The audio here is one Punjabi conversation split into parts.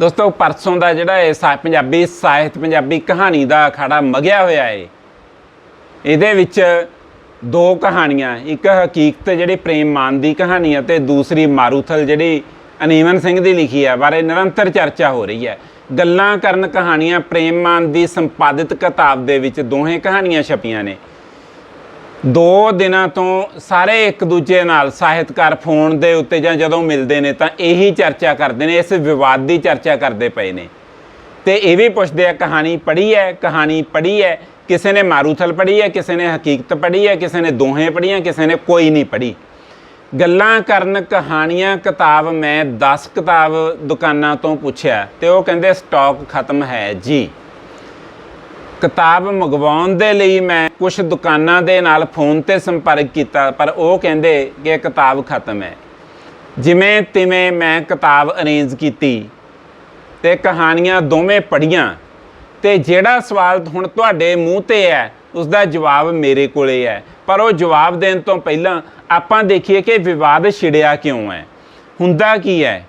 ਦੋਸਤੋ, ਪਰਸੋਂ ਦਾ ਜਿਹੜਾ ਇਹ ਸਾ, ਪੰਜਾਬੀ ਸਾਹਿਤ, ਪੰਜਾਬੀ ਕਹਾਣੀ ਦਾ ਅਖਾੜਾ ਮਗਿਆ ਹੋਇਆ ਏ। ਇਹਦੇ ਵਿੱਚ ਦੋ ਕਹਾਣੀਆਂ, ਇੱਕ ਹਕੀਕਤ ਜਿਹੜੀ ਪ੍ਰੇਮ ਮਾਨ ਦੀ ਕਹਾਣੀ ਹੈ ਤੇ ਦੂਸਰੀ ਮਾਰੂਥਲ ਜਿਹੜੀ ਅਨੀਵਨ ਸਿੰਘ ਦੀ ਲਿਖੀ ਹੈ ਬਾਰੇ ਨਿਰੰਤਰ ਚਰਚਾ ਹੋ ਰਹੀ ਹੈ ਗੱਲਾਂ ਕਰਨ ਕਹਾਣੀਆਂ ਪ੍ਰੇਮ ਮਾਨ ਦੀ ਸੰਪਾਦਿਤ ਕਿਤਾਬ ਦੇ ਵਿੱਚ ਦੋਹੇ ਕਹਾਣੀਆਂ ਛਪੀਆਂ ਨੇ। ਦੋ ਦਿਨਾਂ ਤੋਂ ਸਾਰੇ ਇੱਕ ਦੂਜੇ ਨਾਲ ਸਾਹਿਤਕਾਰ ਫੋਨ ਦੇ ਉੱਤੇ ਜਾਂ ਜਦੋਂ ਮਿਲਦੇ ਨੇ ਤਾਂ ਇਹੀ ਚਰਚਾ ਕਰਦੇ ਨੇ, ਇਸ ਵਿਵਾਦ ਦੀ ਚਰਚਾ ਕਰਦੇ ਪਏ ਨੇ। ਤੇ ਇਹ ਵੀ ਪੁੱਛਦੇ ਆ, ਕਹਾਣੀ ਪੜ੍ਹੀ ਹੈ, ਕਹਾਣੀ ਪੜ੍ਹੀ ਹੈ, ਕਿਸੇ ਨੇ ਮਾਰੂਥਲ ਪੜ੍ਹੀ ਹੈ, ਕਿਸੇ ਨੇ ਹਕੀਕਤ ਪੜ੍ਹੀ ਹੈ, ਕਿਸੇ ਨੇ ਦੋਹੇ ਪੜ੍ਹੀਆਂ, ਕਿਸੇ ਨੇ ਕੋਈ ਨਹੀਂ ਪੜ੍ਹੀ। ਗੱਲਾਂ ਕਰਨ, ਕਹਾਣੀਆਂ, ਕਿਤਾਬ ਮੈਂ 10 ਕਿਤਾਬ ਦੁਕਾਨਾਂ ਤੋਂ ਪੁੱਛਿਆ ਤੇ ਉਹ ਕਹਿੰਦੇ, ਸਟਾਕ ਖਤਮ ਹੈ ਜੀ। ਕਿਤਾਬ ਮੰਗਵਾਉਣ ਦੇ ਲਈ ਮੈਂ ਕੁਝ ਦੁਕਾਨਾਂ ਦੇ ਨਾਲ ਫੋਨ ਤੇ ਸੰਪਰਕ ਕੀਤਾ, ਪਰ ਉਹ ਕਹਿੰਦੇ ਕਿ ਕਿਤਾਬ ਖਤਮ ਹੈ। ਜਿਵੇਂ ਤਿਵੇਂ ਮੈਂ ਕਿਤਾਬ ਅਰੇਂਜ ਕੀਤੀ ਤੇ ਕਹਾਣੀਆਂ ਦੋਵੇਂ ਪੜੀਆਂ ਤੇ ਜਿਹੜਾ ਸਵਾਲ ਹੁਣ ਤੁਹਾਡੇ ਮੂੰਹ ਤੇ ਹੈ ਉਸ ਦਾ ਜਵਾਬ ਮੇਰੇ ਕੋਲੇ ਹੈ। ਪਰ ਉਹ ਜਵਾਬ ਦੇਣ ਤੋਂ ਪਹਿਲਾਂ ਆਪਾਂ ਦੇਖੀਏ ਕਿ ਵਿਵਾਦ ਛਿੜਿਆ ਕਿਉਂ ਹੈ। ਹੁੰਦਾ ਕੀ ਹੈ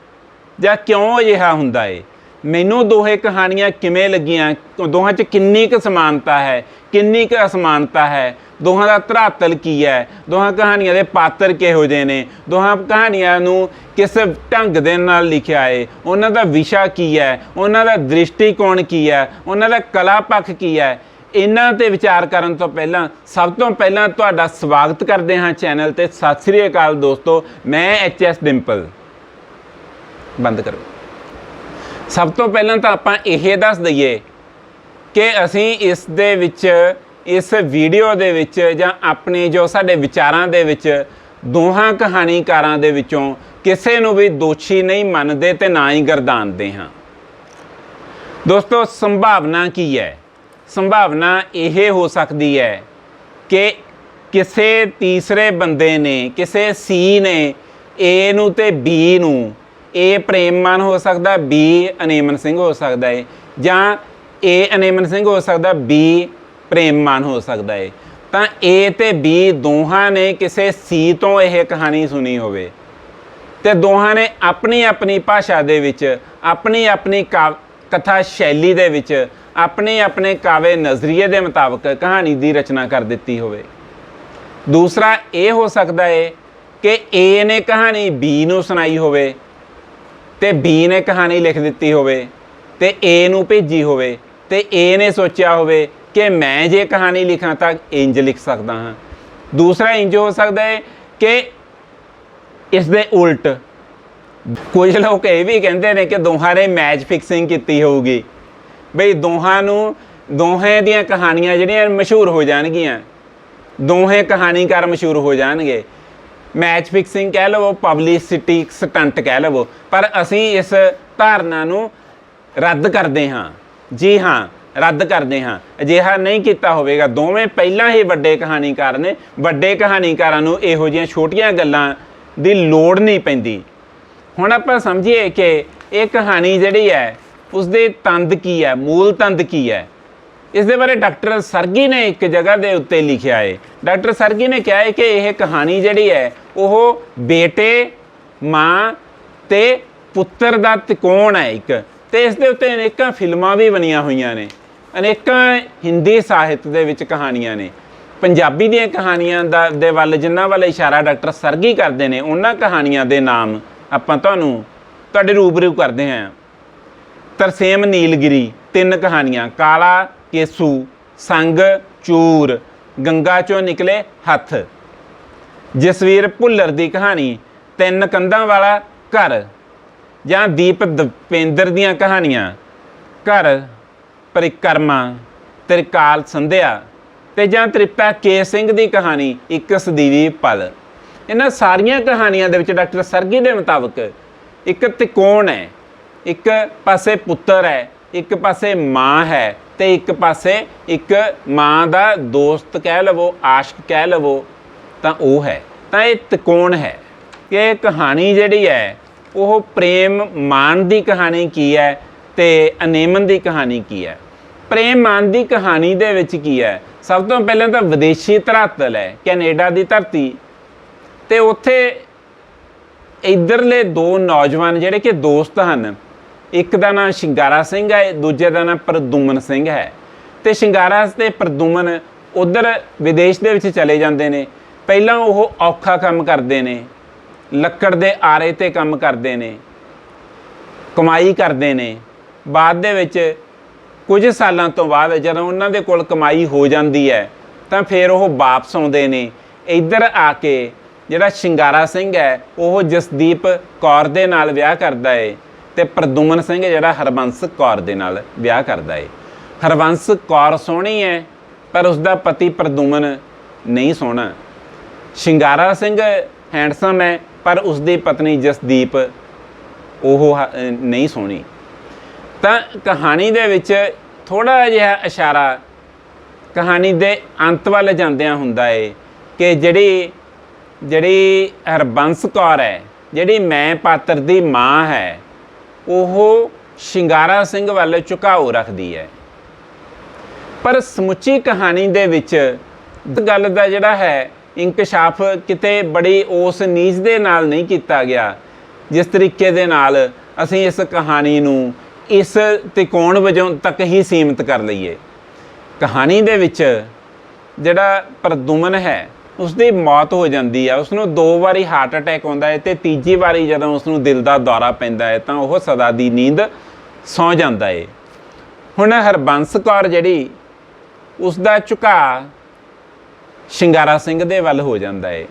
ਜਾਂ ਕਿਉਂ ਅਜਿਹਾ ਹੁੰਦਾ ਏ? ਮੈਨੂੰ ਦੋਹੇ ਕਹਾਣੀਆਂ ਕਿਵੇਂ ਲੱਗੀਆਂ? ਦੋਹਾਂ 'ਚ ਕਿੰਨੀ ਕੁ ਸਮਾਨਤਾ ਹੈ? ਕਿੰਨੀ ਕੁ ਅਸਮਾਨਤਾ ਹੈ? ਦੋਹਾਂ ਦਾ ਧਰਾਤਲ ਕੀ ਹੈ? ਦੋਹਾਂ ਕਹਾਣੀਆਂ ਦੇ ਪਾਤਰ ਕਿਹੋ ਜਿਹੇ ਨੇ? ਦੋਹਾਂ ਕਹਾਣੀਆਂ ਨੂੰ ਕਿਸ ਢੰਗ ਦੇ ਨਾਲ ਲਿਖਿਆ ਹੈ ਉਹਨਾਂ ਦਾ ਵਿਸ਼ਾ ਕੀ ਹੈ? ਉਹਨਾਂ ਦਾ ਦ੍ਰਿਸ਼ਟੀਕੋਣ ਕੀ ਹੈ? ਉਹਨਾਂ ਦਾ ਕਲਾ ਪੱਖ ਕੀ ਹੈ? ਇਹਨਾਂ ਤੇ ਵਿਚਾਰ ਕਰਨ ਤੋਂ ਪਹਿਲਾਂ, ਸਭ ਤੋਂ ਪਹਿਲਾਂ ਤੁਹਾਡਾ ਸਵਾਗਤ ਕਰਦੇ ਹਾਂ ਚੈਨਲ ਤੇ। ਸਤਿ ਸ੍ਰੀ ਅਕਾਲ ਦੋਸਤੋ, ਮੈਂ ਐਚ ਐਸ ਡਿੰਪਲ। ਬੰਦ ਕਰੋ। ਸਭ ਤੋਂ ਪਹਿਲਾਂ ਤਾਂ ਆਪਾਂ ਇਹ ਦੱਸ ਦਈਏ ਕਿ ਅਸੀਂ ਇਸ ਦੇ ਵਿੱਚ, ਇਸ ਵੀਡੀਓ ਦੇ ਵਿੱਚ ਜਾਂ ਆਪਣੇ ਜੋ ਸਾਡੇ ਵਿਚਾਰਾਂ ਦੇ ਵਿੱਚ ਦੋਹਾਂ ਕਹਾਣੀਕਾਰਾਂ ਦੇ ਵਿੱਚੋਂ ਕਿਸੇ ਨੂੰ ਵੀ ਦੋਸ਼ੀ ਨਹੀਂ ਮੰਨਦੇ ਤੇ ਨਾ ਹੀ ਗਰਦਾਨਦੇ ਹਾਂ। ਦੋਸਤੋ, ਸੰਭਾਵਨਾ ਕੀ ਹੈ? ਸੰਭਾਵਨਾ ਇਹ ਹੋ ਸਕਦੀ ਹੈ ਕਿ ਕਿਸੇ ਤੀਸਰੇ ਬੰਦੇ ਨੇ, ਕਿਸੇ ਸੀ ਨੇ ਏ ਨੂੰ ਤੇ ਬੀ ਨੂੰ ਏ ਪ੍ਰੇਮ ਮਾਨ ਹੋ ਸਕਦਾ ਬੀ ਅਨੇਮਨ ਸਿੰਘ ਹੋ ਸਕਦਾ ਹੈ ਜਾਂ ਏ ਅਨੇਮਨ ਸਿੰਘ ਹੋ ਸਕਦਾ ਬੀ ਪ੍ਰੇਮ ਮਾਨ ਹੋ ਸਕਦਾ ਹੈ ਤਾਂ ਏ ਤੇ ਬੀ ਦੋਹਾਂ ਨੇ ਕਿਸੇ ਸੀ ਤੋਂ ਇਹ ਕਹਾਣੀ ਸੁਣੀ ਹੋਵੇ। ਤੇ ਦੋਹਾਂ ਨੇ ਆਪਣੀ ਆਪਣੀ ਭਾਸ਼ਾ ਦੇ ਵਿੱਚ ਆਪਣੀ ਆਪਣੀ ਕਾ- ਕਥਾ ਸ਼ੈਲੀ ਦੇ ਵਿੱਚ ਆਪਣੇ ਆਪਣੇ ਕਾਵੇ ਨਜ਼ਰੀਏ ਦੇ ਮੁਤਾਬਕ ਕਹਾਣੀ ਦੀ ਰਚਨਾ ਕਰ ਦਿੱਤੀ ਹੋਵੇ। ਦੂਸਰਾ ਇਹ ਹੋ ਸਕਦਾ ਹੈ ਕਿ ਏ ਨੇ ਕਹਾਣੀ ਬੀ ਨੂੰ ਸੁਣਾਈ ਹੋਵੇ ਤੇ ਬੀ ਨੇ ਕਹਾਣੀ ਲਿਖ ਦਿੱਤੀ ਹੋਵੇ ਤੇ ਏ ਨੂੰ ਭੇਜੀ ਹੋਵੇ ਤੇ ਏ ਨੇ ਸੋਚਿਆ ਹੋਵੇ ਕਿ ਮੈਂ ਜੇ ਕਹਾਣੀ ਲਿਖਾਂ ਤਾਂ ਇੰਜ ਲਿਖ ਸਕਦਾ ਹਾਂ। ਦੂਸਰਾ ਇੰਜ ਹੋ ਸਕਦਾ ਹੈ ਕਿ ਇਸ ਦੇ ਉਲਟ ਕੁਝ ਲੋਕ ਇਹ ਵੀ ਕਹਿੰਦੇ ਨੇ ਕਿ ਦੋਹਾਂ ਨੇ ਮੈਚ ਫਿਕਸਿੰਗ ਕੀਤੀ ਹੋਊਗੀ। ਬਈ ਦੋਹਾਂ ਨੂੰ, ਦੋਹਾਂ ਦੀਆਂ ਕਹਾਣੀਆਂ ਜਿਹੜੀਆਂ ਮਸ਼ਹੂਰ ਹੋ ਜਾਣਗੀਆਂ, ਦੋਹੇ ਕਹਾਣੀਕਾਰ ਮਸ਼ਹੂਰ ਹੋ ਜਾਣਗੇ। ਮੈਚ ਫਿਕਸਿੰਗ ਕਹਿ ਲਵੋ ਪਬਲਿਸਿਟੀ ਸਟੰਟ ਕਹਿ ਲਵੋ, ਪਰ ਅਸੀਂ ਇਸ ਧਾਰਨਾ ਨੂੰ ਰੱਦ ਕਰਦੇ ਹਾਂ। ਜੀ ਹਾਂ, ਰੱਦ ਕਰਦੇ ਹਾਂ। ਅਜਿਹਾ ਨਹੀਂ ਕੀਤਾ ਹੋਵੇਗਾ। ਦੋਵੇਂ ਪਹਿਲਾਂ ਹੀ ਵੱਡੇ ਕਹਾਣੀਕਾਰ ਨੇ। ਵੱਡੇ ਕਹਾਣੀਕਾਰਾਂ ਨੂੰ ਇਹੋ ਜਿਹੀਆਂ ਛੋਟੀਆਂ ਗੱਲਾਂ ਦੀ ਲੋੜ ਨਹੀਂ ਪੈਂਦੀ। ਹੁਣ ਆਪਾਂ ਸਮਝੀਏ ਕਿ ਇਹ ਕਹਾਣੀ ਜਿਹੜੀ ਹੈ, ਉਸਦੇ ਤੰਦ ਕੀ ਹੈ? ਮੂਲ ਤੰਦ ਕੀ ਹੈ? ਇਸ ਦੇ ਬਾਰੇ ਡਾਕਟਰ ਸਰਗੀ ਨੇ ਇੱਕ ਜਗ੍ਹਾ ਦੇ ਉੱਤੇ ਲਿਖਿਆ ਹੈ। ਡਾਕਟਰ ਸਰਗੀ ਨੇ ਕਿਹਾ ਹੈ ਕਿ ਇਹ ਕਹਾਣੀ ਜਿਹੜੀ ਹੈ, ਉਹ ਬੇਟੇ, ਮਾਂ ਤੇ ਪੁੱਤਰ ਦਾ ਤਿਕੋਣ ਹੈ ਇੱਕ। ਤੇ ਇਸ ਦੇ ਉੱਤੇ ਅਨੇਕਾਂ ਫਿਲਮਾਂ ਵੀ ਬਣੀਆਂ ਹੋਈਆਂ ਨੇ। ਅਨੇਕਾਂ ਹਿੰਦੀ ਸਾਹਿਤ ਦੇ ਵਿੱਚ ਕਹਾਣੀਆਂ ਨੇ। ਪੰਜਾਬੀ ਦੀਆਂ ਕਹਾਣੀਆਂ ਦਾ ਦੇ ਵੱਲ ਜਿਨ੍ਹਾਂ ਵੱਲ ਇਸ਼ਾਰਾ ਡਾਕਟਰ ਸਰਗੀ ਕਰਦੇ ਨੇ, ਉਹਨਾਂ ਕਹਾਣੀਆਂ ਦੇ ਨਾਮ ਆਪਾਂ ਤੁਹਾਨੂੰ ਤੁਹਾਡੇ ਰੂਬਰੂ ਕਰਦੇ ਹਾਂ। ਤਰਸੇਮ ਨੀਲਗਿਰੀ, ਤਿੰਨ ਕਹਾਣੀਆਂ, ਕਾਲਾ ਕੇਸੂ, ਸੰਗ, ਚੂਰ, ਗੰਗਾ ਚੋਂ ਨਿਕਲੇ ਹੱਥ। ਜਸਵੀਰ ਭੁੱਲਰ ਦੀ ਕਹਾਣੀ, ਤਿੰਨ ਕੰਧਾਂ ਵਾਲਾ ਘਰ, ਜਾਂ ਦੀਪ ਦਪੇਂਦਰ ਦੀਆਂ ਕਹਾਣੀਆਂ। ਘਰ, ਪਰਿਕਰਮਾ, ਤ੍ਰਿਕਾਲ ਸੰਧਿਆ ਤੇ ਜਾਂ ਤ੍ਰਿਪਾ ਕੇ ਸਿੰਘ ਦੀ ਕਹਾਣੀ, ਇੱਕ ਸਦੀਵੀ ਪਲ। ਇਹਨਾਂ ਸਾਰੀਆਂ ਕਹਾਣੀਆਂ ਦੇ ਵਿੱਚ ਡਾਕਟਰ ਸਰਗੀ ਦੇ ਮੁਤਾਬਕ ਇੱਕ ਤਿਕੋਣ ਹੈ, ਇੱਕ ਪਾਸੇ ਪੁੱਤਰ ਹੈ ਇੱਕ ਪਾਸੇ ਮਾਂ ਹੈ ਤੇ ਇੱਕ ਪਾਸੇ ਇੱਕ ਮਾਂ ਦਾ ਦੋਸਤ ਕਹਿ ਲਵੋ, ਆਸ਼ਕ ਕਹਿ ਲਵੋ, ਤਾਂ ਉਹ ਹੈ। ਤਾਂ ਇਹ ਤਿਕੋਣ ਹੈ। ਕਿ ਇਹ ਕਹਾਣੀ ਜਿਹੜੀ ਹੈ, ਉਹ ਪ੍ਰੇਮ ਮਾਨ ਦੀ ਕਹਾਣੀ ਕੀ ਹੈ ਤੇ ਅਨੇਮਨ ਦੀ ਕਹਾਣੀ ਕੀ ਹੈ? ਪ੍ਰੇਮ ਮਾਨ ਦੀ ਕਹਾਣੀ ਦੇ ਵਿੱਚ ਕੀ ਹੈ? ਸਭ ਤੋਂ ਪਹਿਲਾਂ ਤਾਂ ਵਿਦੇਸ਼ੀ ਧਰਾਤਲ ਹੈ, ਕੈਨੇਡਾ ਦੀ ਧਰਤੀ। ਤੇ ਉੱਥੇ ਇਧਰਲੇ ਦੋ ਨੌਜਵਾਨ ਜਿਹੜੇ ਕਿ ਦੋਸਤ ਹਨ ਇੱਕ ਦਾ ਨਾਮ ਸ਼ਿੰਗਾਰਾ ਸਿੰਘ ਹੈ, ਦੂਜੇ ਦਾ ਨਾਮ ਪ੍ਰਦੂਮਨ ਸਿੰਘ ਹੈ। ਤੇ ਸ਼ਿੰਗਾਰਾ ਤੇ ਪ੍ਰਦੂਮਨ ਉਧਰ ਵਿਦੇਸ਼ ਦੇ ਵਿੱਚ ਚਲੇ ਜਾਂਦੇ ਨੇ। ਪਹਿਲਾਂ ਉਹ ਔਖਾ ਕੰਮ ਕਰਦੇ ਨੇ, ਲੱਕੜ ਦੇ ਆਰੇ ਤੇ ਕੰਮ ਕਰਦੇ ਨੇ, ਕਮਾਈ ਕਰਦੇ ਨੇ। ਬਾਅਦ ਦੇ ਵਿੱਚ ਕੁਝ ਸਾਲਾਂ ਤੋਂ ਬਾਅਦ ਜਦੋਂ ਉਹਨਾਂ ਦੇ ਕੋਲ ਕਮਾਈ ਹੋ ਜਾਂਦੀ ਹੈ, ਤਾਂ ਫਿਰ ਉਹ ਵਾਪਸ ਆਉਂਦੇ ਨੇ। ਇੱਧਰ ਆ ਕੇ ਜਿਹੜਾ ਸ਼ਿੰਗਾਰਾ ਸਿੰਘ ਹੈ, ਉਹ ਜਸਦੀਪ ਕੌਰ ਦੇ ਨਾਲ ਵਿਆਹ ਕਰਦਾ ਏ। ਤੇ ਪ੍ਰਦੁਮਨ ਸਿੰਘ ਜਿਹੜਾ ਹਰਬੰਸ ਕੌਰ ਦੇ ਨਾਲ ਵਿਆਹ ਕਰਦਾ ਏ। ਹਰਬੰਸ ਕੌਰ ਸੋਹਣੀ ਹੈ, ਪਰ ਉਸ ਦਾ ਪਤੀ ਪ੍ਰਦੁਮਨ ਨਹੀਂ ਸੋਹਣਾ। ਸ਼ਿੰਗਾਰਾ ਸਿੰਘ ਹੈਂਡਸਮ ਹੈ, ਪਰ ਉਸ ਦੀ ਪਤਨੀ ਜਸਦੀਪ ਉਹ ਨਹੀਂ ਸੋਹਣੀ। ਤਾਂ ਕਹਾਣੀ ਦੇ ਵਿੱਚ ਥੋੜਾ ਜਿਹਾ ਇਸ਼ਾਰਾ ਕਹਾਣੀ ਦੇ ਅੰਤ ਵੱਲ ਜਾਂਦਿਆਂ ਹੁੰਦਾ ਏ ਕਿ ਜਿਹੜੀ ਜਿਹੜੀ ਹਰਬੰਸ ਕੌਰ ਹੈ, ਜਿਹੜੀ ਮੈਂ ਪਾਤਰ ਦੀ ਮਾਂ ਹੈ ਉਹ ਸ਼ਿੰਗਾਰਾ ਸਿੰਘ ਵੱਲ ਝੁਕਾਓ ਰੱਖਦੀ ਹੈ। ਪਰ ਸਮੁੱਚੀ ਕਹਾਣੀ ਦੇ ਵਿੱਚ ਗੱਲ ਦਾ ਜਿਹੜਾ ਹੈ ਇੰਕਸ਼ਾਫ ਕਿਤੇ ਬੜੀ ਉਸ ਨੀਚ ਦੇ ਨਾਲ ਨਹੀਂ ਕੀਤਾ ਗਿਆ, ਜਿਸ ਤਰੀਕੇ ਦੇ ਨਾਲ ਅਸੀਂ ਇਸ ਕਹਾਣੀ ਨੂੰ ਇਸ ਤਿਕੋਣ ਵਜੋਂ ਤੱਕ ਹੀ ਸੀਮਿਤ ਕਰ ਲਈਏ। ਕਹਾਣੀ ਦੇ ਵਿੱਚ ਜਿਹੜਾ ਪ੍ਰਦੁਮਨ ਹੈ ਉਸਦੀ ਮੌਤ ਹੋ ਜਾਂਦੀ ਹੈ ਉਸ ਨੂੰ ਦੋ ਵਾਰੀ ਹਾਰਟ ਅਟੈਕ ਆਉਂਦਾ ਹੈ ਤੇ ਤੀਜੀ ਵਾਰੀ ਜਦੋਂ ਉਸ ਨੂੰ ਦਿਲ ਦਾ ਦੌਰਾ ਪੈਂਦਾ ਹੈ ਤਾਂ ਉਹ ਸਦਾ ਦੀ ਨੀਂਦ ਸੌ ਜਾਂਦਾ ਹੈ ਹੁਣ ਹਰਬੰਸ ਕੌਰ ਜਿਹੜੀ ਉਸ ਦਾ ਝੁਕਾ ਸ਼ਿੰਗਾਰਾ ਸਿੰਘ ਦੇ ਵੱਲ ਹੋ ਜਾਂਦਾ ਹੈ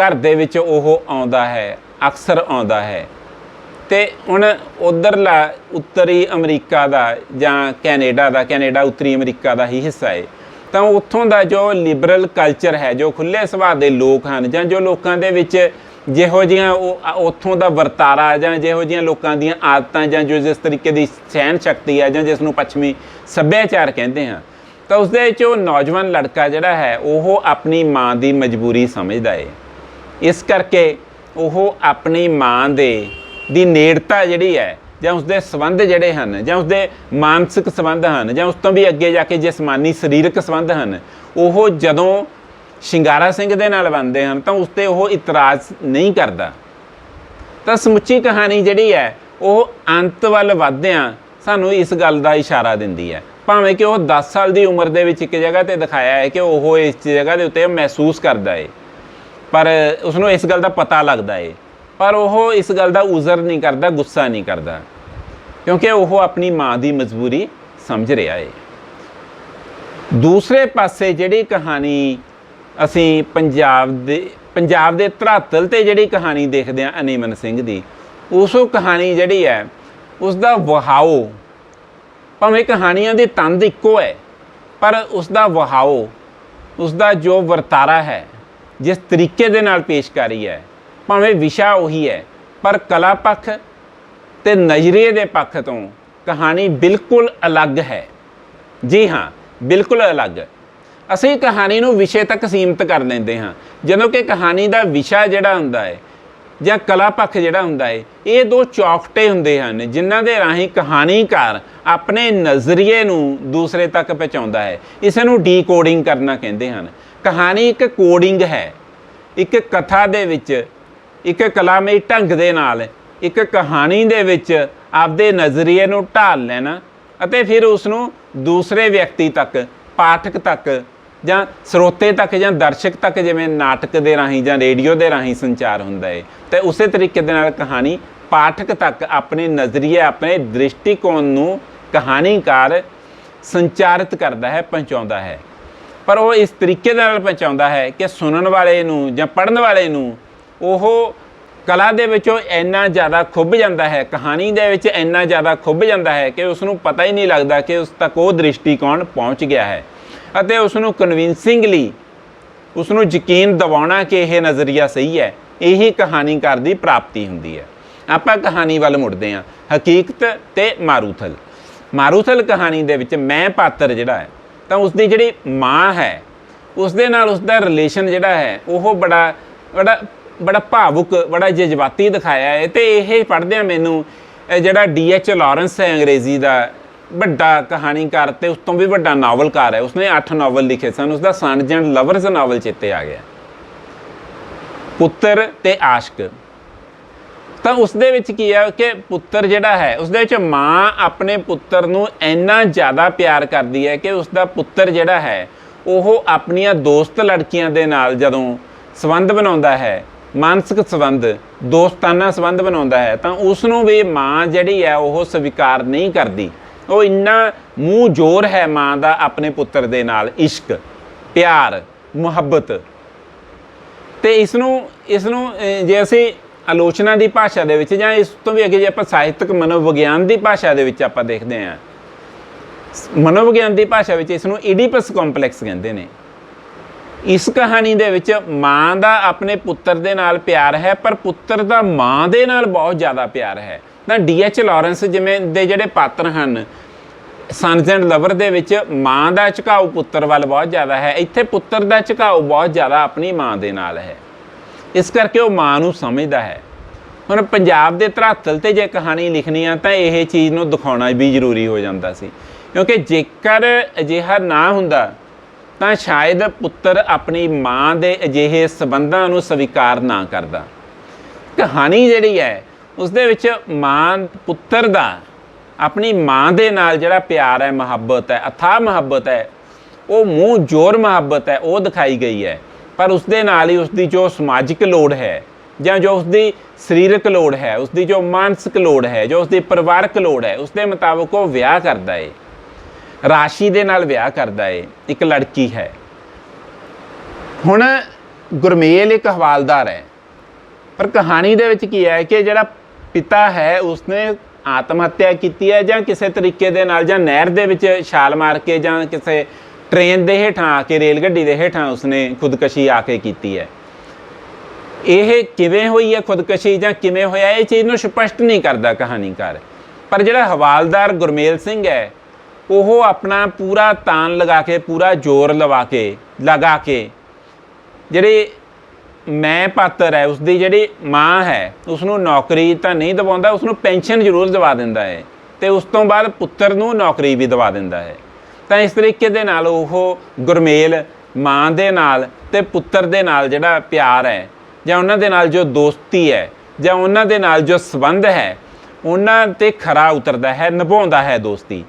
ਘਰ ਦੇ ਵਿੱਚ ਉਹ ਆਉਂਦਾ ਹੈ, ਅਕਸਰ ਆਉਂਦਾ ਹੈ ਤੇ ਹੁਣ ਉਧਰਲਾ ਉੱਤਰੀ ਅਮਰੀਕਾ ਦਾ ਜਾਂ ਕੈਨੇਡਾ ਦਾ, ਕੈਨੇਡਾ ਉੱਤਰੀ ਅਮਰੀਕਾ ਦਾ ਹੀ ਹਿੱਸਾ ਹੈ ਤਾਂ ਉੱਥੋਂ ਦਾ ਜੋ ਲਿਬਰਲ ਕਲਚਰ ਹੈ, ਜੋ ਖੁੱਲੇ ਸੁਭਾਅ ਦੇ ਲੋਕ ਹਨ ਜਾਂ ਜੋ ਲੋਕਾਂ ਦੇ ਵਿੱਚ ਜਿਹੋ ਜੀਆਂ ਉਹ ਉੱਥੋਂ ਦਾ ਵਰਤਾਰਾ ਜਾਂ ਜਿਹੋ ਜੀਆਂ ਲੋਕਾਂ ਦੀਆਂ ਆਦਤਾਂ ਜਾਂ ਜੋ ਜਿਸ ਤਰੀਕੇ ਦੀ ਸਹਿਨ ਸ਼ਕਤੀ ਹੈ ਜਾਂ ਜਿਸ ਨੂੰ ਪੱਛਮੀ ਸੱਭਿਆਚਾਰ ਕਹਿੰਦੇ ਹਾਂ, ਤਾਂ ਉਸ ਦੇ ਵਿੱਚ ਉਹ ਨੌਜਵਾਨ ਲੜਕਾ ਜਿਹੜਾ ਹੈ, ਉਹ ਆਪਣੀ ਮਾਂ ਦੀ ਮਜਬੂਰੀ ਸਮਝਦਾ ਹੈ ਇਸ ਕਰਕੇ ਉਹ ਆਪਣੀ ਮਾਂ ਦੇ, ਦੀ ਨੇੜਤਾ ਜਿਹੜੀ ਹੈ ਜਾਂ ਉਸਦੇ ਸਬੰਧ ਜਿਹੜੇ ਹਨ, ਜਾਂ ਉਸਦੇ ਮਾਨਸਿਕ ਸਬੰਧ ਹਨ, ਜਾਂ ਉਸ ਤੋਂ ਵੀ ਅੱਗੇ ਜਾ ਕੇ ਜਿਸਮਾਨੀ ਸਰੀਰਕ ਸਬੰਧ ਹਨ, ਉਹ ਜਦੋਂ ਸ਼ਿੰਗਾਰਾ ਸਿੰਘ ਦੇ ਨਾਲ ਬਣਦੇ ਹਨ, ਤਾਂ ਉਸ ਤੇ ਉਹ ਇਤਰਾਜ਼ ਨਹੀਂ ਕਰਦਾ। ਤਾਂ ਸਮੁੱਚੀ ਕਹਾਣੀ ਜਿਹੜੀ ਹੈ, ਉਹ ਅੰਤ ਵੱਲ ਵਧਦਿਆਂ ਸਾਨੂੰ ਇਸ ਗੱਲ ਦਾ ਇਸ਼ਾਰਾ ਦਿੰਦੀ ਹੈ। ਭਾਵੇਂ ਕਿ ਉਹ 10 ਸਾਲ ਦੀ ਉਮਰ ਦੇ ਵਿੱਚ ਇੱਕ ਜਗ੍ਹਾ ਤੇ ਦਿਖਾਇਆ ਹੈ ਕਿ ਉਹ ਇਸ ਜਗ੍ਹਾ ਦੇ ਉੱਤੇ ਮਹਿਸੂਸ ਕਰਦਾ ਹੈ ਪਰ ਉਸ ਨੂੰ ਇਸ ਗੱਲ ਦਾ ਪਤਾ ਲੱਗਦਾ ਹੈ ਪਰ ਉਹ ਇਸ ਗੱਲ ਦਾ ਉਜ਼ਰ ਨਹੀਂ ਕਰਦਾ, ਗੁੱਸਾ ਨਹੀਂ ਕਰਦਾ। ਕਿਉਂਕਿ ਉਹ ਆਪਣੀ ਮਾਂ ਦੀ ਮਜਬੂਰੀ ਸਮਝ ਰਿਹਾ ਹੈ ਦੂਸਰੇ ਪਾਸੇ ਜਿਹੜੀ ਕਹਾਣੀ ਅਸੀਂ ਪੰਜਾਬ ਦੇ ਪੰਜਾਬ ਦੇ ਧਰਾਤਲ ਤੇ ਜਿਹੜੀ ਕਹਾਣੀ ਦੇਖਦੇ ਹਾਂ, ਅਨੀਮਨ ਸਿੰਘ ਦੀ, ਉਸੋ ਕਹਾਣੀ ਜਿਹੜੀ ਹੈ ਉਸ ਦਾ ਵਹਾਓ, ਭਾਵੇਂ ਕਹਾਣੀਆਂ ਦੀ ਤੰਦ ਇੱਕੋ ਹੈ, ਪਰ ਉਸ ਦਾ ਵਹਾਓ ਉਸ ਦਾ ਜੋ ਵਰਤਾਰਾ ਹੈ, ਜਿਸ ਤਰੀਕੇ ਦੇ ਨਾਲ ਪੇਸ਼ਕਾਰੀ ਹੈ ਭਾਵੇਂ ਵਿਸ਼ਾ ਉਹੀ ਹੈ, ਪਰ ਕਲਾ ਪੱਖ ਤੇ ਨਜ਼ਰੀਏ ਦੇ ਪੱਖ ਤੋਂ ਕਹਾਣੀ ਬਿਲਕੁਲ ਅਲੱਗ ਹੈ। ਜੀ ਹਾਂ, ਬਿਲਕੁਲ ਅਲੱਗ। ਅਸੀਂ ਕਹਾਣੀ ਨੂੰ ਵਿਸ਼ੇ ਤੱਕ ਸੀਮਿਤ ਕਰ ਲੈਂਦੇ ਹਾਂ। ਜਦੋਂ ਕਿ ਕਹਾਣੀ ਦਾ ਵਿਸ਼ਾ ਜਿਹੜਾ ਹੁੰਦਾ ਹੈ ਜਾਂ ਕਲਾ ਪੱਖ ਜਿਹੜਾ ਹੁੰਦਾ ਹੈ, ਇਹ ਦੋ ਚੌਕਟੇ ਹੁੰਦੇ ਹਨ, ਜਿਨ੍ਹਾਂ ਦੇ ਰਾਹੀਂ ਕਹਾਣੀਕਾਰ ਆਪਣੇ ਨਜ਼ਰੀਏ ਨੂੰ ਦੂਸਰੇ ਤੱਕ ਪਹੁੰਚਾਉਂਦਾ ਹੈ। ਇਸ ਨੂੰ ਡੀਕੋਡਿੰਗ ਕਰਨਾ ਕਹਿੰਦੇ ਹਨ। ਕਹਾਣੀ ਇੱਕ ਕੋਡਿੰਗ ਹੈ। ਇੱਕ ਕਥਾ ਦੇ ਵਿੱਚ ਇੱਕ ਕਲਾਮੀ ਢੰਗ ਦੇ ਨਾਲ, ਇੱਕ ਕਹਾਣੀ ਦੇ ਵਿੱਚ ਆਪਦੇ ਨਜ਼ਰੀਏ ਨੂੰ ਢਾਲ ਲੈਣਾ ਅਤੇ ਫਿਰ ਉਸ ਨੂੰ ਦੂਸਰੇ ਵਿਅਕਤੀ ਤੱਕ, ਪਾਠਕ ਤੱਕ ਜਾਂ ਸਰੋਤੇ ਤੱਕ ਜਾਂ ਦਰਸ਼ਕ ਤੱਕ ਜਿਵੇਂ ਨਾਟਕ ਦੇ ਰਾਹੀਂ ਜਾਂ ਰੇਡੀਓ ਦੇ ਰਾਹੀਂ ਸੰਚਾਰ ਹੁੰਦਾ ਹੈ ਤੇ ਉਸੇ ਤਰੀਕੇ ਦੇ ਨਾਲ ਕਹਾਣੀ ਪਾਠਕ ਤੱਕ ਆਪਣੇ ਨਜ਼ਰੀਏ, ਆਪਣੇ ਦ੍ਰਿਸ਼ਟੀਕੋਣ ਨੂੰ ਕਹਾਣੀਕਾਰ ਸੰਚਾਰਿਤ ਕਰਦਾ ਹੈ, ਪਹੁੰਚਾਉਂਦਾ ਹੈ। ਪਰ ਉਹ ਇਸ ਤਰੀਕੇ ਦੇ ਨਾਲ ਪਹੁੰਚਾਉਂਦਾ ਹੈ ਕਿ ਸੁਣਨ ਵਾਲੇ ਨੂੰ ਜਾਂ ਪੜ੍ਹਨ ਵਾਲੇ ਨੂੰ ਉਹ ਕਲਾ ਦੇ ਵਿੱਚੋਂ ਇੰਨਾ ਜ਼ਿਆਦਾ ਖੁੱਭ ਜਾਂਦਾ ਹੈ, ਕਹਾਣੀ ਦੇ ਵਿੱਚ ਇੰਨਾ ਜ਼ਿਆਦਾ ਖੁੱਭ ਜਾਂਦਾ ਹੈ ਕਿ ਉਸ ਨੂੰ ਪਤਾ ਹੀ ਨਹੀਂ ਲੱਗਦਾ ਕਿ ਉਸ ਤੱਕ ਉਹ ਦ੍ਰਿਸ਼ਟੀਕੋਣ ਪਹੁੰਚ ਗਿਆ ਹੈ। ਅਤੇ ਉਸ ਨੂੰ ਕਨਵਿੰਸਿੰਗਲੀ ਉਸ ਨੂੰ ਯਕੀਨ ਦਿਵਾਉਣਾ ਕਿ ਇਹ ਨਜ਼ਰੀਆ ਸਹੀ ਹੈ, ਇਹੀ ਕਹਾਣੀਕਾਰ ਦੀ ਪ੍ਰਾਪਤੀ ਹੁੰਦੀ ਹੈ। ਆਪਾਂ ਕਹਾਣੀ ਵੱਲ ਮੁੜਦੇ ਹਾਂ, ਹਕੀਕਤ ਤੇ ਮਾਰੂਥਲ। ਮਾਰੂਥਲ ਕਹਾਣੀ ਦੇ ਵਿੱਚ ਮੈਂ ਪਾਤਰ ਜਿਹੜਾ ਹੈ, ਤਾਂ ਉਸ ਦੀ ਜਿਹੜੀ ਮਾਂ ਹੈ ਉਸ ਦੇ ਨਾਲ ਉਸ ਦਾ ਰਿਲੇਸ਼ਨ ਜਿਹੜਾ ਹੈ, ਉਹ ਬੜਾ ਬੜਾ ਬੜਾ ਭਾਵੁਕ, ਬੜਾ ਜਜ਼ਬਾਤੀ ਦਿਖਾਇਆ ਹੈ ਤੇ ਇਹ ਪੜ੍ਹਦਿਆਂ ਮੈਨੂੰ ਜਿਹੜਾ ਡੀ ਡੀ.ਐਚ. ਲਾਰੈਂਸ ਹੈ ਅੰਗਰੇਜ਼ੀ ਦਾ, ਵੱਡਾ ਕਹਾਣੀਕਾਰ ਤੇ ਉਸ ਤੋਂ ਵੀ ਵੱਡਾ ਨਾਵਲਕਾਰ ਹੈ ਉਸਨੇ 8 ਨਾਵਲ ਲਿਖੇ ਸਨ ਉਸ ਦਾ ਸਨਜ ਐਂਡ ਲਵਰਸ ਨਾਵਲ ਚੇਤੇ ਆ ਗਿਆ ਪੁੱਤਰ ਤੇ ਆਸ਼ਕ ਤਾਂ ਉਸ ਦੇ ਵਿੱਚ ਕੀ ਹੈ ਕਿ ਪੁੱਤਰ ਜਿਹੜਾ ਹੈ ਉਸ ਦੇ ਵਿੱਚ ਮਾਂ ਆਪਣੇ ਪੁੱਤਰ ਨੂੰ ਇੰਨਾ ਜ਼ਿਆਦਾ ਪਿਆਰ ਕਰਦੀ ਹੈ ਕਿ ਉਸ ਦਾ ਪੁੱਤਰ ਜਿਹੜਾ ਹੈ, ਉਹ ਆਪਣੀਆਂ ਦੋਸਤ ਲੜਕੀਆਂ ਦੇ ਨਾਲ ਜਦੋਂ ਸੰਬੰਧ ਬਣਾਉਂਦਾ ਹੈ ਮਾਨਸਿਕ ਸੰਬੰਧ, ਦੋਸਤਾਨਾ ਸੰਬੰਧ ਬਣਾਉਂਦਾ ਹੈ, ਤਾਂ ਉਸ ਨੂੰ ਵੀ ਮਾਂ ਜਿਹੜੀ ਹੈ ਉਹ ਸਵੀਕਾਰ ਨਹੀਂ ਕਰਦੀ। ਉਹ ਇੰਨਾ ਮੂੰਹ ਜ਼ੋਰ ਹੈ ਮਾਂ ਦਾ ਆਪਣੇ ਪੁੱਤਰ ਦੇ ਨਾਲ, ਇਸ਼ਕ, ਪਿਆਰ, ਮੁਹੱਬਤ। ਤੇ ਇਸ ਨੂੰ ਇਸ ਨੂੰ ਜੇ ਅਸੀਂ ਆਲੋਚਨਾ ਦੀ ਭਾਸ਼ਾ ਦੇ ਵਿੱਚ ਜਾਂ ਇਸ ਤੋਂ ਵੀ ਅੱਗੇ ਜੇ ਆਪਾਂ ਸਾਹਿਤਕ ਮਨੋਵਿਗਿਆਨ ਦੀ ਭਾਸ਼ਾ ਦੇ ਵਿੱਚ ਆਪਾਂ ਦੇਖਦੇ ਹਾਂ, ਮਨੋਵਿਗਿਆਨ ਦੀ ਭਾਸ਼ਾ ਵਿੱਚ ਇਸ ਨੂੰ ਈਡੀਪਸ ਕੰਪਲੈਕਸ ਕਹਿੰਦੇ ਨੇ। ਇਸ ਕਹਾਣੀ ਦੇ ਵਿੱਚ ਮਾਂ ਦਾ ਆਪਣੇ ਪੁੱਤਰ ਦੇ ਨਾਲ ਪਿਆਰ ਹੈ, ਪਰ ਪੁੱਤਰ ਦਾ ਮਾਂ ਦੇ ਨਾਲ ਬਹੁਤ ਜ਼ਿਆਦਾ ਪਿਆਰ ਹੈ। ਤਾਂ ਡੀਐਚ ਲਾਰੈਂਸ ਜਿਵੇਂ ਦੇ ਜਿਹੜੇ ਪਾਤਰ ਹਨ ਸਨਜ਼ ਐਂਡ ਲਵਰ ਦੇ ਵਿੱਚ ਮਾਂ ਦਾ ਝੁਕਾਓ ਪੁੱਤਰ ਵੱਲ ਬਹੁਤ ਜ਼ਿਆਦਾ ਹੈ। ਇੱਥੇ ਪੁੱਤਰ ਦਾ ਝੁਕਾਓ ਬਹੁਤ ਜ਼ਿਆਦਾ ਆਪਣੀ ਮਾਂ ਦੇ ਨਾਲ ਹੈ। ਇਸ ਕਰਕੇ ਉਹ ਮਾਂ ਨੂੰ ਸਮਝਦਾ ਹੈ। ਹੁਣ ਪੰਜਾਬ ਦੇ ਧਰਾਤਲ ਤੇ ਜੇ ਕਹਾਣੀ ਲਿਖਣੀ ਆ, ਤਾਂ ਇਹ ਚੀਜ਼ ਨੂੰ ਦਿਖਾਉਣਾ ਵੀ ਜ਼ਰੂਰੀ ਹੋ ਜਾਂਦਾ ਸੀ। ਕਿਉਂਕਿ ਜੇਕਰ ਅਜਿਹਾ ਨਾ ਹੁੰਦਾ ਤਾਂ ਸ਼ਾਇਦ ਪੁੱਤਰ ਆਪਣੀ ਮਾਂ ਦੇ ਅਜਿਹੇ ਸਬੰਧਾਂ ਨੂੰ ਸਵੀਕਾਰ ਨਾ ਕਰਦਾ। ਕਹਾਣੀ ਜਿਹੜੀ ਹੈ ਉਸ ਦੇ ਵਿੱਚ ਮਾਂ, ਪੁੱਤਰ ਦਾ ਆਪਣੀ ਮਾਂ ਦੇ ਨਾਲ ਜਿਹੜਾ ਪਿਆਰ ਹੈ, ਮੁਹੱਬਤ ਹੈ, ਅਥਾਹ ਮੁਹੱਬਤ ਹੈ, ਉਹ ਮੂੰਹ ਜੋਰ ਮੁਹੱਬਤ ਹੈ, ਉਹ ਦਿਖਾਈ ਗਈ ਹੈ। ਪਰ ਉਸ ਦੇ ਨਾਲ ਹੀ ਉਸ ਦੀ ਜੋ ਸਮਾਜਿਕ ਲੋੜ ਹੈ ਜਾਂ ਜੋ ਉਸ ਦੀ ਸਰੀਰਕ ਲੋੜ ਹੈ ਉਸ ਦੀ ਜੋ ਮਾਨਸਿਕ ਲੋੜ ਹੈ, ਜੋ ਉਸ ਦੀ ਪਰਿਵਾਰਕ ਲੋੜ ਹੈ ਉਸ ਦੇ ਮੁਤਾਬਕ ਉਹ ਵਿਆਹ ਕਰਦਾ ਹੈ ਰਾਸ਼ੀ ਦੇ ਨਾਲ ਵਿਆਹ ਕਰਦਾ ਹੈ ਇੱਕ ਲੜਕੀ ਹੈ। ਹੁਣ ਗੁਰਮੇਲ ਇੱਕ ਹਵਾਲਦਾਰ ਹੈ। ਪਰ ਕਹਾਣੀ ਦੇ ਵਿੱਚ ਕੀ ਹੈ ਕਿ ਜਿਹੜਾ ਪਿਤਾ ਹੈ, ਉਸਨੇ ਆਤਮ ਹੱਤਿਆ ਕੀਤੀ ਹੈ ਜਾਂ ਕਿਸੇ ਤਰੀਕੇ ਦੇ ਨਾਲ ਜਾਂ ਨਹਿਰ ਦੇ ਵਿੱਚ ਛਾਲ ਮਾਰ ਕੇ ਜਾਂ ਕਿਸੇ ਟ੍ਰੇਨ ਦੇ ਹੇਠਾਂ ਆ ਕੇ ਰੇਲ ਗੱਡੀ ਦੇ ਹੇਠਾਂ ਉਸਨੇ ਖੁਦਕਸ਼ੀ ਆ ਕੇ ਕੀਤੀ ਹੈ। ਇਹ ਕਿਵੇਂ ਹੋਈ ਹੈ ਖੁਦਕਸ਼ੀ ਜਾਂ ਕਿਵੇਂ ਹੋਇਆ, ਇਹ ਚੀਜ਼ ਨੂੰ ਸਪਸ਼ਟ ਨਹੀਂ ਕਰਦਾ ਕਹਾਣੀਕਾਰ। ਪਰ ਜਿਹੜਾ ਹਵਾਲਦਾਰ ਗੁਰਮੇਲ ਸਿੰਘ ਹੈ ਉਹ ਆਪਣਾ ਪੂਰਾ ਤਾਨ ਲਗਾ ਕੇ, ਪੂਰਾ ਜ਼ੋਰ ਲਵਾ ਕੇ, ਲਗਾ ਕੇ, ਜਿਹੜੇ ਮੈਂ ਪਾਤਰ ਹੈ ਉਸ ਦੀ ਜਿਹੜੀ ਮਾਂ ਹੈ ਉਸ ਨੂੰ ਨੌਕਰੀ ਤਾਂ ਨਹੀਂ ਦਿਵਾਉਂਦਾ ਉਸ ਨੂੰ ਪੈਨਸ਼ਨ ਜ਼ਰੂਰ ਦਿਵਾ ਦਿੰਦਾ ਹੈ ਤੇ ਉਸ ਤੋਂ ਬਾਅਦ ਪੁੱਤਰ ਨੂੰ ਨੌਕਰੀ ਵੀ ਦਿਵਾ ਦਿੰਦਾ ਹੈ। ਤਾਂ ਇਸ ਤਰੀਕੇ ਦੇ ਨਾਲ ਉਹ ਗੁਰਮੇਲ ਮਾਂ ਦੇ ਨਾਲ ਤੇ ਪੁੱਤਰ ਦੇ ਨਾਲ ਜਿਹੜਾ ਪਿਆਰ ਹੈ, ਜਾਂ ਉਹਨਾਂ ਦੇ ਨਾਲ ਜੋ ਦੋਸਤੀ ਹੈ, ਜਾਂ ਉਹਨਾਂ ਦੇ ਨਾਲ ਜੋ ਸਬੰਧ ਹੈ, ਉਹਨਾਂ ਤੇ ਖਰਾ ਉਤਰਦਾ ਹੈ, ਨਿਭਾਉਂਦਾ ਹੈ ਦੋਸਤੀ।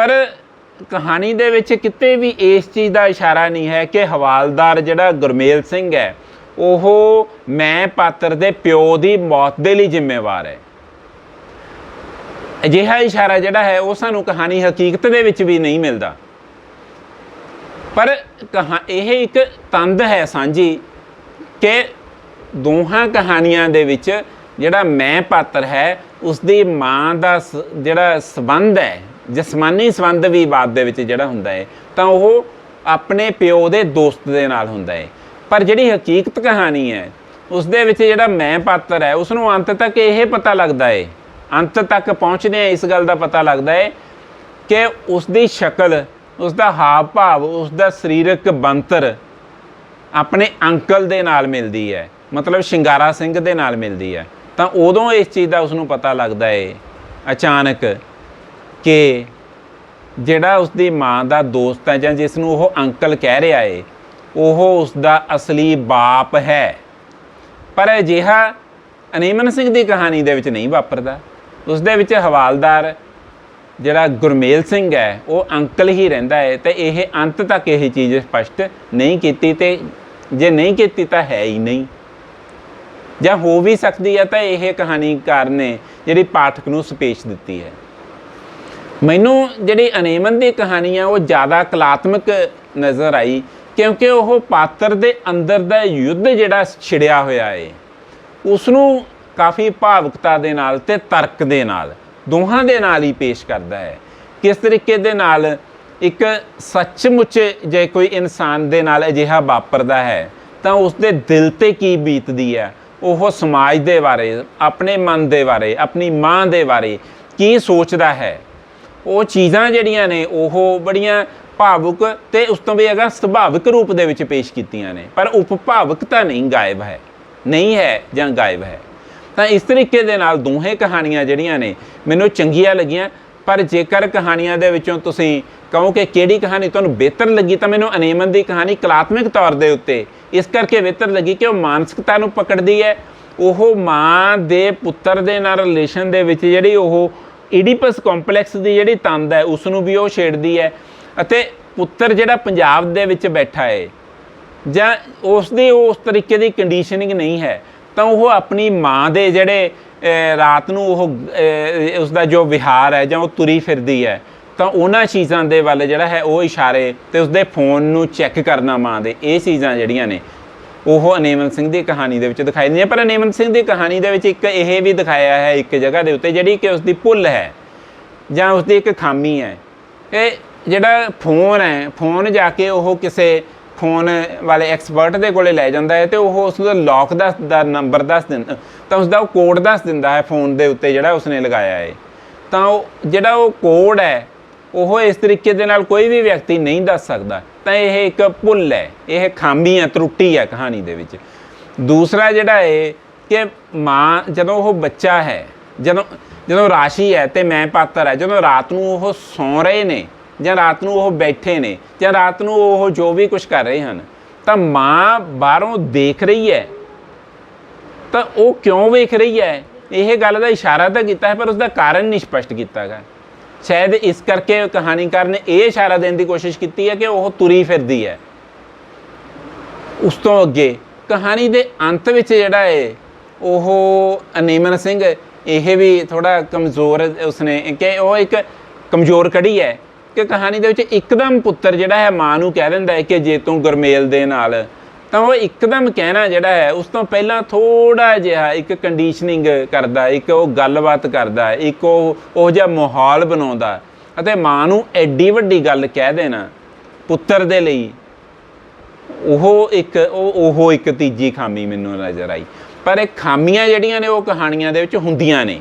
ਪਰ ਕਹਾਣੀ ਦੇ ਵਿੱਚ ਕਿਤੇ ਵੀ ਇਸ ਚੀਜ਼ ਦਾ ਇਸ਼ਾਰਾ ਨਹੀਂ ਹੈ ਕਿ ਹਵਾਲਦਾਰ ਜਿਹੜਾ ਗੁਰਮੇਲ ਸਿੰਘ ਹੈ, ਉਹ ਮੈਂ ਪਾਤਰ ਦੇ ਪਿਓ ਦੀ ਮੌਤ ਦੇ ਲਈ ਜ਼ਿੰਮੇਵਾਰ ਹੈ। ਅਜਿਹਾ ਇਸ਼ਾਰਾ ਜਿਹੜਾ ਹੈ, ਉਹ ਸਾਨੂੰ ਕਹਾਣੀ ਹਕੀਕਤ ਦੇ ਵਿੱਚ ਵੀ ਨਹੀਂ ਮਿਲਦਾ। ਪਰ ਕਹਾ, ਇਹ ਇੱਕ ਤੰਦ ਹੈ ਸਾਂਝੀ ਕਿ ਦੋਹਾਂ ਕਹਾਣੀਆਂ ਦੇ ਵਿੱਚ ਜਿਹੜਾ ਮੈਂ ਪਾਤਰ ਹੈ ਉਸ ਦੀ ਮਾਂ ਦਾ ਸ- ਜਿਹੜਾ ਸਬੰਧ ਹੈ ਜਸਮਾਨੀ ਸੰਬੰਧ ਵੀ ਬਾਦ ਦੇ ਵਿੱਚ ਜਿਹੜਾ ਹੁੰਦਾ ਹੈ ਤਾਂ ਉਹ ਆਪਣੇ ਪਿਓ ਦੇ ਦੋਸਤ ਦੇ ਨਾਲ ਹੁੰਦਾ ਹੈ ਪਰ ਜਿਹੜੀ ਹਕੀਕਤ ਕਹਾਣੀ ਹੈ, ਉਸ ਦੇ ਵਿੱਚ ਜਿਹੜਾ ਮੈਂ ਪਾਤਰ ਹੈ, ਉਸ ਨੂੰ ਅੰਤ ਤੱਕ ਇਹ ਪਤਾ ਲੱਗਦਾ ਹੈ ਅੰਤ ਤੱਕ ਪਹੁੰਚਦੇ ਆ ਇਸ ਗੱਲ ਦਾ ਪਤਾ ਲੱਗਦਾ ਹੈ ਕਿ ਉਸ ਦੀ ਸ਼ਕਲ, ਉਸ ਦਾ ਹਾਵ ਭਾਵ ਉਸ ਦਾ ਸਰੀਰਕ ਬੰਤਰ ਆਪਣੇ ਅੰਕਲ ਦੇ ਨਾਲ ਮਿਲਦੀ ਹੈ, ਮਤਲਬ ਸ਼ਿੰਗਾਰਾ ਸਿੰਘ ਦੇ ਨਾਲ ਮਿਲਦੀ ਹੈ। ਤਾਂ ਉਦੋਂ ਇਸ ਚੀਜ਼ ਦਾ ਉਸ ਨੂੰ ਪਤਾ ਲੱਗਦਾ ਹੈ ਅਚਾਨਕ ਕਿ ਜਿਹੜਾ ਉਸਦੀ ਮਾਂ ਦਾ ਦੋਸਤ ਹੈ ਜਾਂ ਜਿਸ ਨੂੰ ਉਹ ਅੰਕਲ ਕਹਿ ਰਿਹਾ ਹੈ ਉਹ ਉਸ ਦਾ ਅਸਲੀ ਬਾਪ ਹੈ। ਪਰ ਅਜਿਹਾ ਅਨੀਮਨ ਸਿੰਘ ਦੀ ਕਹਾਣੀ ਦੇ ਵਿੱਚ ਨਹੀਂ ਵਾਪਰਦਾ। ਉਸ ਦੇ ਵਿੱਚ ਹਵਾਲਦਾਰ ਜਿਹੜਾ ਗੁਰਮੇਲ ਸਿੰਘ ਹੈ, ਉਹ ਅੰਕਲ ਹੀ ਰਹਿੰਦਾ ਹੈ ਤੇ ਇਹ ਅੰਤ ਤੱਕ ਇਹ ਚੀਜ਼ ਸਪਸ਼ਟ ਨਹੀਂ ਕੀਤੀ ਤੇ ਜੇ ਨਹੀਂ ਕੀਤੀ ਤਾਂ ਹੈ ਹੀ ਨਹੀਂ। ਜਾਂ ਹੋ ਵੀ ਸਕਦੀ ਹੈ ਤਾਂ ਇਹ ਕਹਾਣੀਕਾਰ ਨੇ ਜਿਹੜੀ ਪਾਠਕ ਨੂੰ ਸਪੇਸ਼ ਦਿੱਤੀ ਹੈ। ਮੈਨੂੰ ਜਿਹੜੀ ਅਨੇਮਨ ਦੀ ਕਹਾਣੀ ਆ, ਉਹ ਜ਼ਿਆਦਾ ਕਲਾਤਮਕ ਨਜ਼ਰ ਆਈ, ਕਿਉਂਕਿ ਉਹ ਪਾਤਰ ਦੇ ਅੰਦਰ ਦਾ ਯੁੱਧ ਜਿਹੜਾ ਛਿੜਿਆ ਹੋਇਆ ਹੈ ਉਸ ਨੂੰ ਕਾਫੀ ਭਾਵੁਕਤਾ ਦੇ ਨਾਲ ਤੇ ਤਰਕ ਦੇ ਨਾਲ, ਦੋਹਾਂ ਦੇ ਨਾਲ ਹੀ ਪੇਸ਼ ਕਰਦਾ ਹੈ। ਕਿਸ ਤਰੀਕੇ ਦੇ ਨਾਲ? ਇੱਕ ਸੱਚਮੁੱਚ ਜੇ ਕੋਈ ਇਨਸਾਨ ਦੇ ਨਾਲ ਅਜਿਹਾ ਵਾਪਰਦਾ ਹੈ, ਤਾਂ ਉਸ ਦੇ ਦਿਲ ਤੇ ਕੀ ਬੀਤਦੀ ਹੈ? ਉਹ ਸਮਾਜ ਦੇ ਬਾਰੇ, ਆਪਣੇ ਮਨ ਦੇ ਬਾਰੇ, ਆਪਣੀ ਮਾਂ ਦੇ ਬਾਰੇ ਕੀ ਸੋਚਦਾ ਹੈ? ਉਹ ਚੀਜ਼ਾਂ ਜਿਹੜੀਆਂ ਨੇ, ਉਹ ਬੜੀਆਂ ਭਾਵੁਕ ਤੇ ਉਸ ਤੋਂ ਵੀ ਅਗਰ ਸੁਭਾਵਿਕ ਰੂਪ ਦੇ ਵਿੱਚ ਪੇਸ਼ ਕੀਤੀਆਂ ਨੇ। ਪਰ ਉਪਭਾਵਕਤਾ ਨਹੀਂ, ਗਾਇਬ ਹੈ। ਨਹੀਂ ਹੈ ਜਾਂ ਗਾਇਬ ਹੈ। ਤਾਂ ਇਸ ਤਰੀਕੇ ਦੇ ਨਾਲ ਦੋਹੇ ਕਹਾਣੀਆਂ ਜਿਹੜੀਆਂ ਨੇ, ਮੈਨੂੰ ਚੰਗੀਆਂ ਲੱਗੀਆਂ। ਪਰ ਜੇਕਰ ਕਹਾਣੀਆਂ ਦੇ ਵਿੱਚੋਂ ਤੁਸੀਂ ਕਹੋ ਕਿ ਕਿਹੜੀ ਕਹਾਣੀ ਤੁਹਾਨੂੰ ਬਿਹਤਰ ਲੱਗੀ, ਤਾਂ ਮੈਨੂੰ ਅਨੇਮਨ ਦੀ ਕਹਾਣੀ ਕਲਾਤਮਿਕ ਤੌਰ ਦੇ ਉੱਤੇ ਇਸ ਕਰਕੇ ਬਿਹਤਰ ਲੱਗੀ ਕਿ ਉਹ ਮਾਨਸਿਕਤਾ ਨੂੰ ਪਕੜਦੀ ਹੈ। ਉਹ ਮਾਂ ਦੇ ਪੁੱਤਰ ਦੇ ਨਾਲ ਰਿਲੇਸ਼ਨ ਦੇ ਵਿੱਚ ਜਿਹੜੀ ਉਹ ਇਡੀਪਸ ਕੰਪਲੈਕਸ ਦੀ ਜਿਹੜੀ ਤੰਦ ਹੈ ਉਸ ਨੂੰ ਵੀ ਉਹ ਛੇੜਦੀ ਹੈ ਅਤੇ ਪੁੱਤਰ ਜਿਹੜਾ ਪੰਜਾਬ ਦੇ ਵਿੱਚ ਬੈਠਾ ਹੈ ਜਾਂ ਉਸ ਦੀ ਉਸ ਤਰੀਕੇ ਦੀ ਕੰਡੀਸ਼ਨਿੰਗ ਨਹੀਂ ਹੈ ਤਾਂ ਉਹ ਆਪਣੀ ਮਾਂ ਦੇ ਜਿਹੜੇ ਰਾਤ ਨੂੰ ਉਹ ਅਹ, ਉਸ ਦਾ ਜੋ ਵਿਹਾਰ ਹੈ ਜਾਂ ਉਹ ਤੁਰੀ ਫਿਰਦੀ ਹੈ ਤਾਂ ਉਹਨਾਂ ਚੀਜ਼ਾਂ ਦੇ ਵੱਲ ਜਿਹੜਾ ਹੈ ਉਹ ਇਸ਼ਾਰੇ ਤੇ ਉਸਦੇ ਫੋਨ ਨੂੰ ਚੈੱਕ ਕਰਨਾ ਮਾਂ ਦੇ ਇਹ ਚੀਜ਼ਾਂ ਜਿਹੜੀਆਂ ਨੇ ਉਹ ਅਨੇਮਨ ਸਿੰਘ ਦੀ ਕਹਾਣੀ ਦੇ ਵਿੱਚ ਦਿਖਾਈ ਦਿੰਦੀਆਂ ਪਰ ਅਨੇਮਨ ਸਿੰਘ ਦੀ ਕਹਾਣੀ ਦੇ ਵਿੱਚ ਇੱਕ ਇਹ ਵੀ ਦਿਖਾਇਆ ਹੈ ਇੱਕ ਜਗ੍ਹਾ ਦੇ ਉੱਤੇ ਜਿਹੜੀ ਕਿ ਉਸ ਦੀ ਭੁੱਲ ਹੈ ਜਾਂ ਉਸ ਦੀ ਇੱਕ ਖਾਮੀ ਹੈ। ਇਹ ਜਿਹੜਾ ਫੋਨ ਹੈ, ਫੋਨ ਜਾ ਕੇ ਉਹ ਕਿਸੇ ਫੋਨ ਵਾਲੇ ਐਕਸਪਰਟ ਦੇ ਕੋਲੇ ਲੈ ਜਾਂਦਾ ਹੈ ਤੇ ਉਹ ਉਸ ਦਾ ਲੌਕ ਦਾ ਦਾ ਨੰਬਰ ਦੱਸ ਦਿੰਦਾ ਤਾਂ ਉਸ ਦਾ ਉਹ ਕੋਡ ਦੱਸ ਦਿੰਦਾ ਹੈ ਫੋਨ ਦੇ ਉੱਤੇ ਜਿਹੜਾ ਉਸਨੇ ਲਗਾਇਆ ਹੈ। ਤਾਂ ਉਹ ਜਿਹੜਾ ਉਹ ਕੋਡ ਹੈ ਉਹ ਇਸ ਤਰੀਕੇ ਦੇ ਨਾਲ ਕੋਈ ਵੀ ਵਿਅਕਤੀ ਨਹੀਂ ਦੱਸ ਸਕਦਾ। ਤਾਂ ਇਹ ਇੱਕ ਭੁੱਲ ਹੈ, ਇਹ ਖਾਮੀ ਹੈ, ਤਰੁੱਟੀ ਹੈ ਕਹਾਣੀ ਦੇ ਵਿੱਚ। ਦੂਸਰਾ ਜਿਹੜਾ ਹੈ ਕਿ ਮਾਂ ਜਦੋਂ ਉਹ ਬੱਚਾ ਹੈ, ਜਦੋਂ ਜਦੋਂ ਰਾਸ਼ੀ ਹੈ ਤੇ ਮੈਂ ਪਾਤਰ ਹੈ, ਜਦੋਂ ਰਾਤ ਨੂੰ ਉਹ ਸੌਂ ਰਹੇ ਨੇ ਜਾਂ ਰਾਤ ਨੂੰ ਉਹ ਬੈਠੇ ਨੇ ਜਾਂ ਰਾਤ ਨੂੰ ਉਹ ਜੋ ਵੀ ਕੁਝ ਕਰ ਰਹੇ ਹਨ, ਤਾਂ ਮਾਂ ਬਾਹਰੋਂ ਦੇਖ ਰਹੀ ਹੈ। ਤਾਂ ਉਹ ਕਿਉਂ ਵੇਖ ਰਹੀ ਹੈ? ਇਹ ਗੱਲ ਦਾ ਇਸ਼ਾਰਾ ਤਾਂ ਕੀਤਾ ਹੈ, ਪਰ ਉਸ ਦਾ ਕਾਰਨ ਨਹੀਂ ਸਪਸ਼ਟ ਕੀਤਾ ਗਿਆ। ਸ਼ਾਇਦ ਇਸ ਕਰਕੇ ਕਹਾਣੀਕਾਰ ਨੇ ਇਹ ਇਸ਼ਾਰਾ ਦੇਣ ਦੀ ਕੋਸ਼ਿਸ਼ ਕੀਤੀ ਹੈ ਕਿ ਉਹ ਤੁਰੀ ਫਿਰਦੀ ਹੈ। ਉਸ ਤੋਂ ਅੱਗੇ ਕਹਾਣੀ ਦੇ ਅੰਤ ਵਿੱਚ ਜਿਹੜਾ ਹੈ, ਉਹ ਅਨੀਮਨ ਸਿੰਘ, ਇਹ ਵੀ ਥੋੜਾ ਕਮਜ਼ੋਰ ਉਸਨੇ ਕਿ ਉਹ ਇੱਕ ਕਮਜ਼ੋਰ ਕੜੀ ਹੈ ਕਿ ਕਹਾਣੀ ਦੇ ਵਿੱਚ ਇੱਕਦਮ ਪੁੱਤਰ ਜਿਹੜਾ ਹੈ ਮਾਂ ਨੂੰ ਕਹਿ ਦਿੰਦਾ ਹੈ ਕਿ ਜੇ ਤੂੰ ਗੁਰਮੇਲ ਦੇ ਨਾਲ ਤਾਂ ਉਹ ਇੱਕਦਮ ਕਹਿਣਾ ਜਿਹੜਾ ਹੈ, ਉਸ ਤੋਂ ਪਹਿਲਾਂ ਥੋੜਾ ਜਿਹਾ ਇੱਕ ਕੰਡੀਸ਼ਨਿੰਗ ਕਰਦਾ, ਇੱਕ ਉਹ ਗੱਲਬਾਤ ਕਰਦਾ, ਇੱਕ ਉਹ ਉਹ ਜਿਹਾ ਮਾਹੌਲ ਬਣਾਉਂਦਾ। ਅਤੇ ਮਾਂ ਨੂੰ ਐਡੀ ਵੱਡੀ ਗੱਲ ਕਹਿ ਦੇਣਾ, ਪੁੱਤਰ ਦੇ ਲਈ। ਉਹ ਇੱਕ, ਉਹ ਉਹ ਇੱਕ ਤੀਜੀ ਖਾਮੀ ਮੈਨੂੰ ਨਜ਼ਰ ਆਈ। ਪਰ ਇਹ ਖਾਮੀਆਂ ਜਿਹੜੀਆਂ ਨੇ, ਉਹ ਕਹਾਣੀਆਂ ਦੇ ਵਿੱਚ ਹੁੰਦੀਆਂ ਨੇ।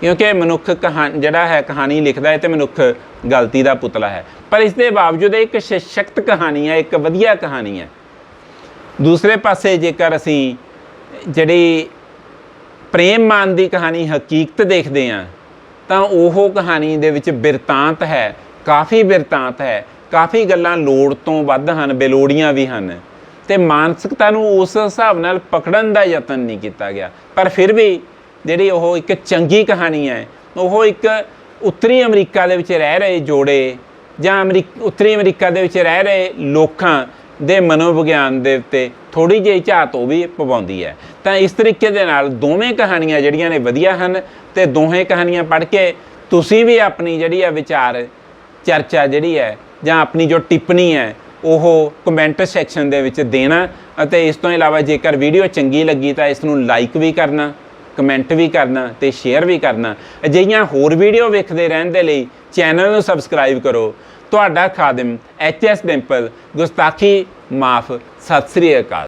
ਕਿਉਂਕਿ ਮਨੁੱਖ ਕਹਾਣ ਜਿਹੜਾ ਹੈ ਕਹਾਣੀ ਲਿਖਦਾ ਹੈ ਤੇ ਮਨੁੱਖ ਗਲਤੀ ਦਾ ਪੁਤਲਾ ਹੈ। ਪਰ ਇਸ ਦੇ ਬਾਵਜੂਦ ਇਹ ਇੱਕ ਸਸ਼ਕਤ ਕਹਾਣੀ ਹੈ, ਇੱਕ ਵਧੀਆ ਕਹਾਣੀ ਹੈ। ਦੂਸਰੇ ਪਾਸੇ ਜੇਕਰ ਅਸੀਂ ਜਿਹੜੀ ਪ੍ਰੇਮ ਮਾਨ ਦੀ ਕਹਾਣੀ ਹਕੀਕਤ ਦੇਖਦੇ ਹਾਂ, ਤਾਂ ਉਹ ਕਹਾਣੀ ਦੇ ਵਿੱਚ ਬਿਰਤਾਂਤ ਹੈ, ਕਾਫੀ ਬਿਰਤਾਂਤ ਹੈ, ਕਾਫੀ ਗੱਲਾਂ ਲੋੜ ਤੋਂ ਵੱਧ ਹਨ, ਬੇਲੋੜੀਆਂ ਵੀ ਹਨ। ਤੇ ਮਾਨਸਿਕਤਾ ਨੂੰ ਉਸ ਹਿਸਾਬ ਨਾਲ ਪਕੜਨ ਦਾ ਯਤਨ ਨਹੀਂ ਕੀਤਾ ਗਿਆ। ਪਰ ਫਿਰ ਵੀ ਜਿਹੜੀ ਉਹ ਇੱਕ ਚੰਗੀ ਕਹਾਣੀ ਹੈ, ਉਹ ਇੱਕ ਉੱਤਰੀ ਅਮਰੀਕਾ ਦੇ ਵਿੱਚ ਰਹਿ ਰਹੇ ਜੋੜੇ ਜਾਂ ਅਮਰੀਕ ਉੱਤਰੀ ਅਮਰੀਕਾ ਦੇ ਵਿੱਚ ਰਹਿ ਰਹੇ ਲੋਕਾਂ ਦੇ ਮਨੋਵਿਗਿਆਨ ਦੇ ਉੱਤੇ ਥੋੜੀ ਜਿਹੀ ਝਾਤ ਉਹ ਵੀ ਪਵਾਉਂਦੀ ਹੈ। ਤਾਂ ਇਸ ਤਰੀਕੇ ਦੇ ਨਾਲ ਦੋਵੇਂ ਕਹਾਣੀਆਂ ਜਿਹੜੀਆਂ ਨੇ ਵਧੀਆ ਹਨ ਤੇ ਦੋਹੇ ਕਹਾਣੀਆਂ ਪੜ੍ਹ ਕੇ ਤੁਸੀਂ ਵੀ ਆਪਣੀ ਜਿਹੜੀ ਆ ਵਿਚਾਰ, ਚਰਚਾ ਜਿਹੜੀ ਹੈ ਜਾਂ ਆਪਣੀ ਜੋ ਟਿੱਪਣੀ ਹੈ, ਉਹ ਕਮੈਂਟ ਸੈਕਸ਼ਨ ਦੇ ਵਿੱਚ ਦੇਣਾ ਅਤੇ ਇਸ ਤੋਂ ਇਲਾਵਾ ਜੇਕਰ ਵੀਡੀਓ ਚੰਗੀ ਲੱਗੀ ਤਾਂ ਇਸ ਨੂੰ ਲਾਈਕ ਵੀ ਕਰਨਾ ਕਮੈਂਟ ਵੀ ਕਰਨਾ ਤੇ ਸ਼ੇਅਰ ਵੀ ਕਰਨਾ। ਅਜਿਹੀਆਂ ਹੋਰ ਵੀਡੀਓ ਵੇਖਦੇ ਰਹਿਣ ਦੇ ਲਈ ਚੈਨਲ ਨੂੰ ਸਬਸਕ੍ਰਾਈਬ ਕਰੋ। ਤੁਹਾਡਾ ਖਾਦਮ ਐਚ ਐਸ ਡਿੰਪਲ ਗੁਸਤਾਖੀ ਮਾਫ ਸਤਿ ਸ੍ਰੀ ਅਕਾਲ।